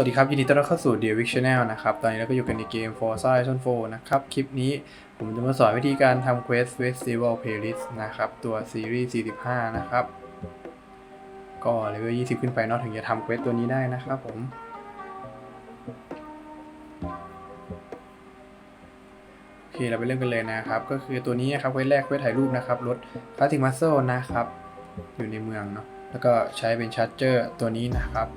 วัสดีครับ ยินดีต้อนรับเข้าสู่ The Vic Channel นะครับ ตอนนี้เราก็อยู่กันในเกม Forza Horizon 4 นะครับ คลิปนี้ผมจะมาสอนวิธีการทำ Quest Festival Playlist นะครับ ตัวซีรีส์45 นะครับ ก็เลเวล20 ขึ้นไปเนอกถึงจะทำ Quest ตัวนี้ได้นะครับผม โอเค เราไปเริ่มกันเลยนะครับ ก็คือตัวนี้นะครับ Quest แรก Quest ถ่ายรูปนะครับ รถ Classic Muscle นะครับ อยู่ในเมืองเนาะ แล้วก็ใช้เป็นชาร์เจอร์ตัวนี้นะครับ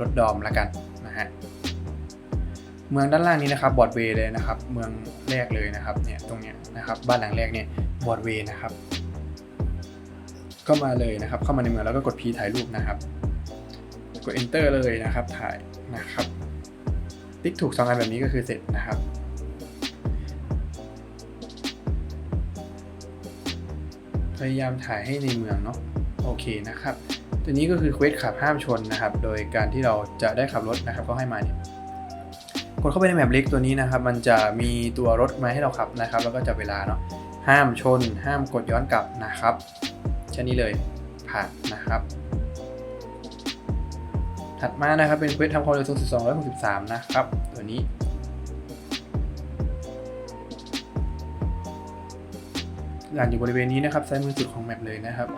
รถดอมละกันนะฮะเมืองด้านล่างนี้นะครับบอดเวย์เลยนะครับ เมืองแรกเลยนะครับเนี่ยตรงเนี้ยนะครับบ้านหลังแรกเนี่ยบอดเวย์นะครับก็มาเลยนะครับ เข้ามาในเมืองแล้วก็กด P ถ่ายรูปนะครับ กด Enter เลยนะครับถ่ายนะครับ ติ๊กถูกสองอันแบบนี้ก็คือเสร็จนะครับพยายามถ่ายให้ในเมืองเนาะโอเคนะครับ ตัวนี้ก็คือเควสขับห้ามชนนะครับ โดยการที่เราจะได้ขับรถนะครับก็ให้มาเนี่ยกดเข้าไปในแมปเล็กตัวนี้นะครับ มันจะมีตัวรถมาให้เราขับนะครับ แล้วก็จับเวลาเนาะห้ามชน ห้ามกดย้อนกลับนะครับแค่นี้เลยผ่านนะครับถัดมานะครับเป็นเควสทำความเร็วสูงสุด263 นะครับ ตัวนี้ หลังอยู่บริเวณนี้นะครับซ้ายมือสุดของแมปเลยนะครับ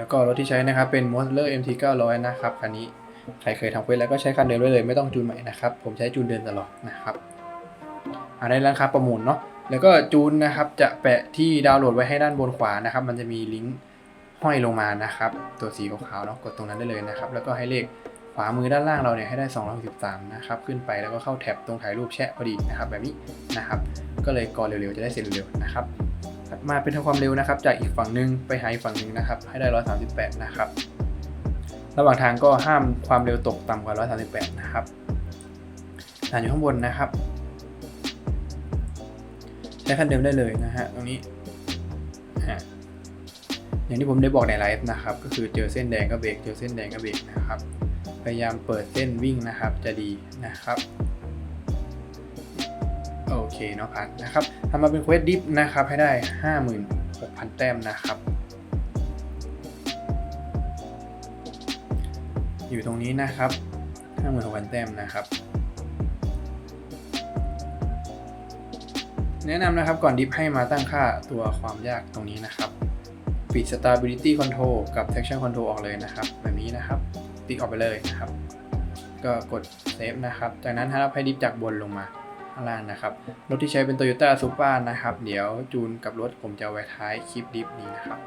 แล้วก็รถที่ใช้นะครับเป็น m o s l e r MT 900นะครับคันนี้ใครเคยทำเควสแล้วก็ใช้คันเดิมไว้เลยไม่ต้องจูนใหม่นะครับผมใช้จูนเดิมตลอดนะครับอ่าได้ร้านค้าประมูลเนาะแล้วก็จูนนะครับจะแปะที่ดาวน์โหลดไว้ให้ด้านบนขวานะครับ มันจะมีลิงก์ห้อยลงมานะครับ ตัวสีขาวๆเนาะกดตรงนั้นได้เลยนะครับ แล้วก็ให้เลขขวามือด้านล่างเราเนี่ยให้ได้ 263 นะครับ ขึ้นไปแล้วก็เข้าแท็บตรงถ่ายรูปแชะพอดีนะครับ แบบนี้นะครับ ก็เลยกรอเร็วๆ จะได้เสร็จเร็วๆนะครับ มาเป็นทางความเร็วนะครับ จากอีกฝั่งหนึ่งไปหาอีกฝั่งหนึ่งนะครับ ให้ได้ 138 นะครับ ระหว่างทางก็ห้ามความเร็วตกต่ำกว่า 138 นะครับฐานอยู่ข้างบนนะครับ ใช้คันเดิมได้เลยนะฮะตรงนี้ฮะอย่างที่ผมได้บอกในไลฟ์นะครับ ก็คือเจอเส้นแดงก็เบรกเจอเส้นแดงก็เบรกนะครับ พยายามเปิดเส้นวิ่งนะครับจะดีนะครับ เนาะผ่านนะครับทำมาเป็นเควสดิฟนะครับให้ได้ 56,000 แต้มนะครับ อยู่ตรงนี้นะครับ 56,000 แต้มนะครับ แนะนำนะครับก่อนดิฟให้มาตั้งค่าตัวความยากตรงนี้นะครับปิด stability control กับ traction control ออกเลยนะครับ แบบนี้นะครับ ติ๊กออกไปเลยนะครับ ก็กดเซฟนะครับ จากนั้นนะครับให้ดิฟจากบนลงมาางล่างนะครับ รถที่ใช้เป็น Toyota Supra นะครับ เดี๋ยวจูนกับรถผมจะไว้ท้ายคลิปดิฟนี้นะครับ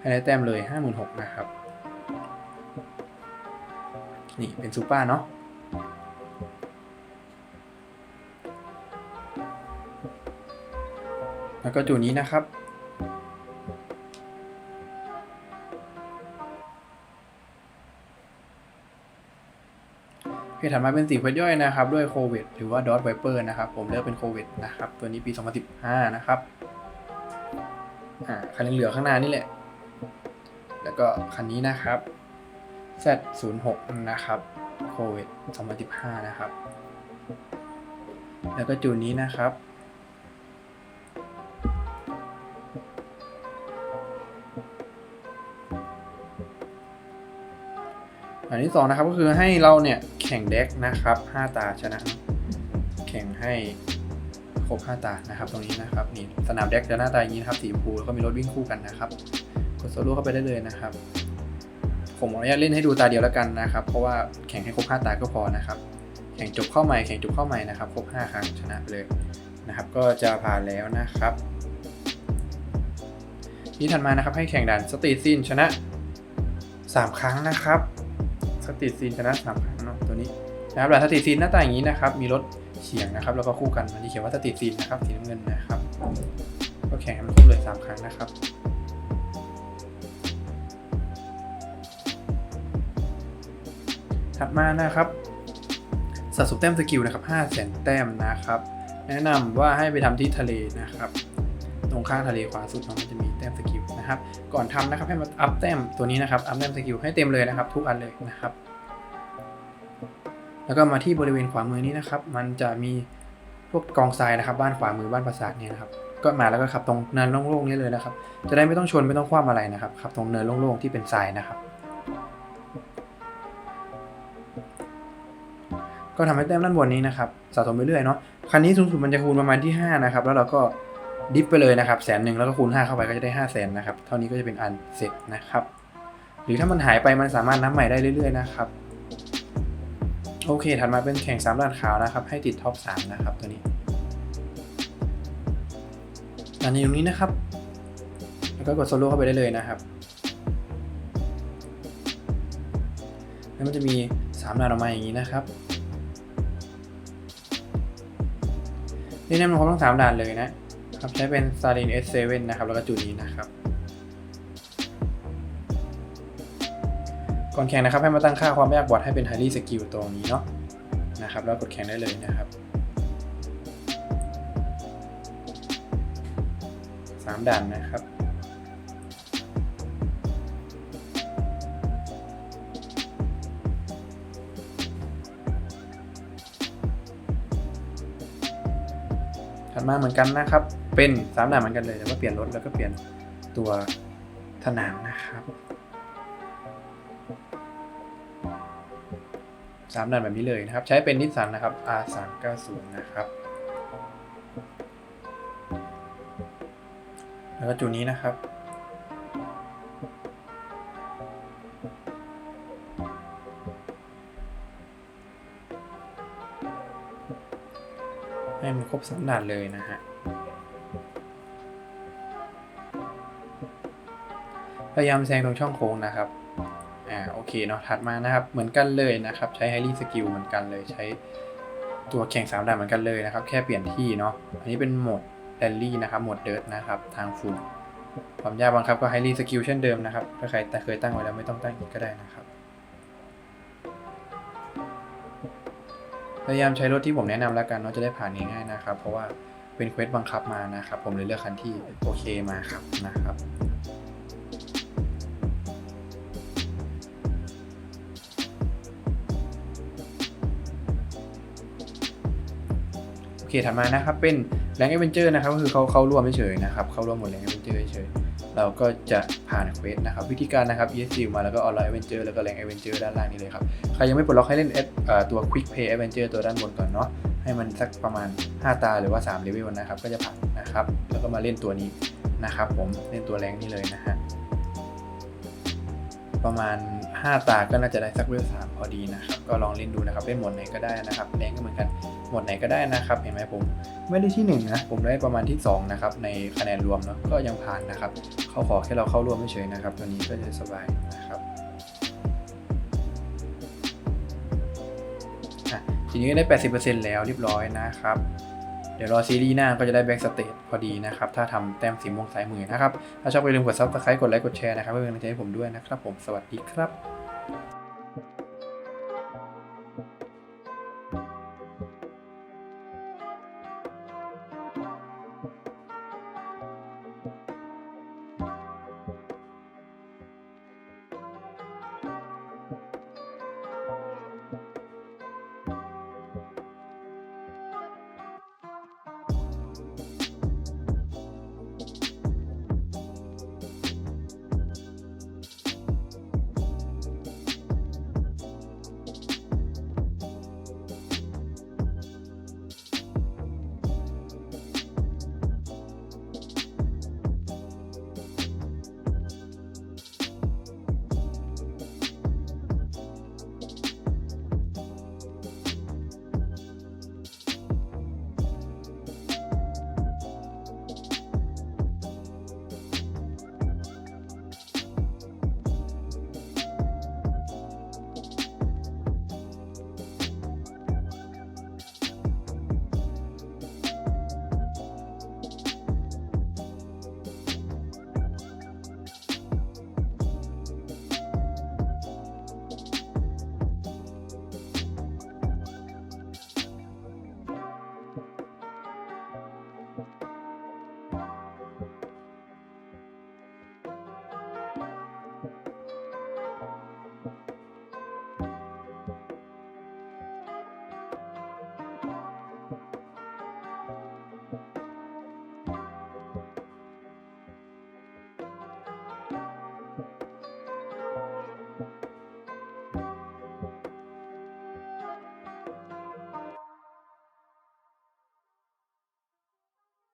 ให้ได้แต้มเลย 56,000นะครับ นี่เป็นซูเปอร์เนาะแล้วก็จูนนี้นะครับ เพจถัดมาเป็นสีเควสย่อยนะครับด้วยโควิดหรือว่าดอทไวเปอร์นะครับ ผมเลือกเป็นโควิดนะครับ ตัวนี้ปี 2015 นะครับอ่าคันเหลือๆข้างหน้านี่แหละ แล้วก็คันนี้นะครับ Z06 นะครับโควิด2015 นะครับ แล้วก็จูนนี้นะครับ อันที่สองนะครับก็คือให้เราเนี่ยแข่งเด็กนะครับ 5 ตาชนะ แข่งให้ครบ5ตานะครับตรงนี้นะครับนี่สนามเด็กจะหน้าตาอย่างนี้นะครับสีชมพูแล้วก็มีรถวิ่งคู่กันนะครับกดโซโล่เข้าไปได้เลยนะครับ ผมขออนุญาตเล่นให้ดูตาเดียวแล้วกันนะครับ เพราะว่าแข่งให้ครบ5ตาก็พอนะครับแข่งจบเข้าใหม่แข่งจบเข้าใหม่นะครับครบ5ครั้งชนะไปเลยนะครับ ก็จะผ่านแล้วนะครับที่ถัดมานะครับให้แข่งด่านสตีซีนชนะ 3 ครั้งนะครับ สตรีทซีนชนะสามครั้งเนาะตัวนี้นะครับหลังสตรีทซีนหน้าตาอย่างนี้นะครับ มีรถเฉียงนะครับ แล้วก็คู่กันมันที่เขียนว่าสตรีทซีนนะครับสีน้ำเงินนะครับ ก็แข่งให้มันครบเลยสามครั้งนะครับถัดมานะครับสะสมแต้มสกิลนะครับ5แสนแต้มนะครับ แนะนำว่าให้ไปทำที่ทะเลนะครับ ตรงข้างทะเลขวาสุดมันจะมีแต้มสกิลนะครับ ก่อนทำนะครับให้มาอัพแต้มตัวนี้นะครับ อัพแต้มสกิลให้เต็มเลยนะครับ ทุกอันเลยนะครับ แล้วก็มาที่บริเวณขวามือนี้นะครับ มันจะมีพวกกองทรายนะครับ บ้านขวามือบ้านปราสาทเนี่ยนะครับ ก็มาแล้วก็ขับตรงเนินโล่งๆนี้เลยนะครับ จะได้ไม่ต้องชนไม่ต้องคว่ำอะไรนะครับ ขับตรงเนินโล่งๆที่เป็นทรายนะครับก็ทำให้แต้มด้านบนนี้นะครับสะสมไปเรื่อยเนาะคันนี้สูงสุดมันจะคูณประมาณที่ 5 นะครับ แล้วเราก็ ดิฟไปเลยนะครับแสนหนึ่งแล้วก็คูณ 5 เข้าไปก็จะได้5 0 0แสนนะครับ เท่านี้ก็จะเป็นอันเสร็จนะครับ หรือถ้ามันหายไปมันสามารถนับใหม่ได้เรื่อยๆนะครับ โอเค ถัดมาเป็นแข่ง3ด่านขาวนะครับ ให้ติดท็อป3นะครับตัวนี้อันนี้ตรงนี้นะครับ แล้วก็กดโซโล่เข้าไปได้เลยนะครับแล้วมันจะมี3ด่านออกมาอย่างนี้นะครับนี่แนะนครบทั้งสามด่านเลยนะ ครับใช้เป็น s a l i n S7 นะครับ แล้วก็จุดนี้นะครับ ก่อนแข่งนะครับให้มาตั้งค่าความยากบอดให้เป็น Highly Skill ตรงนี้เนาะนะครับ แล้วกดแข่งได้เลยนะครับสามด่านนะครับถัดมาเหมือนกันนะครับ เป็นสามด่านเหมือนกันเลยแต่ว่าเปลี่ยนรถแล้วก็เปลี่ยนตัวสนามนะครับสามด่านแบบนี้เลยนะครับ ใช้เป็นนิสสันนะครับ R390 นะครับแล้วก็จูนนี้นะครับให้มันครบสามด่านเลยนะฮะ พยายามแซงตรงช่องโค้งนะครับอ่าโอเคเนาะถัดมานะครับเหมือนกันเลยนะครับ ใช้ไฮรี่สกิลเหมือนกันเลยใช้ตัวแข่งสามดานเหมือนกันเลยนะครับ แค่เปลี่ยนที่เนาะอันนี้เป็นโหมดแรลลี่นะครับโหมดเดิร์ทนะครับทางฟูลความยากบังคับก็ไฮรี่สกิลเช่นเดิมนะครับถ้าใครแต่เคยตั้งไว้แล้วไม่ต้องตั้งอีกก็ได้นะครับพยายามใช้รถที่ผมแนะนำแล้วกันเนาะจะได้ผ่านง่ายๆนะครับ เพราะว่าเป็นเควสบังคับมานะครับ ผมเลยเลือกคันที่โอเคมาครับนะครับ อเคถัดมานะครับเป็นแรงเอเวนเจอร์นะครับก็คือเขาเข้าร่วมเฉยนะครับเข้าร่วมหมดแรงเอเวนเจอร์เฉยเราก็จะผ่านเควสนะครับวิธีการนะครับ ESG มาแล้วก็ออนไลน์เอเวนเจอร์แล้วก็แรงเอเวนเจอร์ด้านล่างนี้เลยครับ ใครยังไม่ปลดล็อกให้เล่นเอ่อตัว Quick Pay Adventure ตัวด้านบนก่อนเนาะให้มันสักประมาณ 5 ตาหรือว่า3เลเวลนะครับก็จะผ่านนะครับ แล้วก็มาเล่นตัวนี้นะครับผมเล่นตัวแรงนี้เลยนะฮะประมาณ 5 ตาก็น่าจะได้สักเวล3พอดีนะครับ ก็ลองเล่นดูนะครับเล่นหมดไหนก็ได้นะครับแรงก็เหมือนกัน หมดไหนก็ได้นะครับเห็นไหมผมไม่ได้ที่1นนะผมได้ประมาณที่2นะครับในคะแนนรวมเนาะก็ยังผ่านนะครับเขาขอแค่เราเข้าร่วมเฉยๆนะครับ ตัวนี้ก็จะสบายนะครับทีนี้ได้ 80%แล้วเรียบร้อยนะครับเดี๋ยวรอซีรีส์หน้าก็จะได้แบ็กสเตจพอดีนะครับ ถ้าทำแต้มสีม่วงสายมือนะครับ ถ้าชอบอย่าลืมกดซับสไครต์กดไลค์กดแชร์นะครับ เพื่อเป็นกำลังใจให้ผมด้วยนะครับผมสวัสดีครับ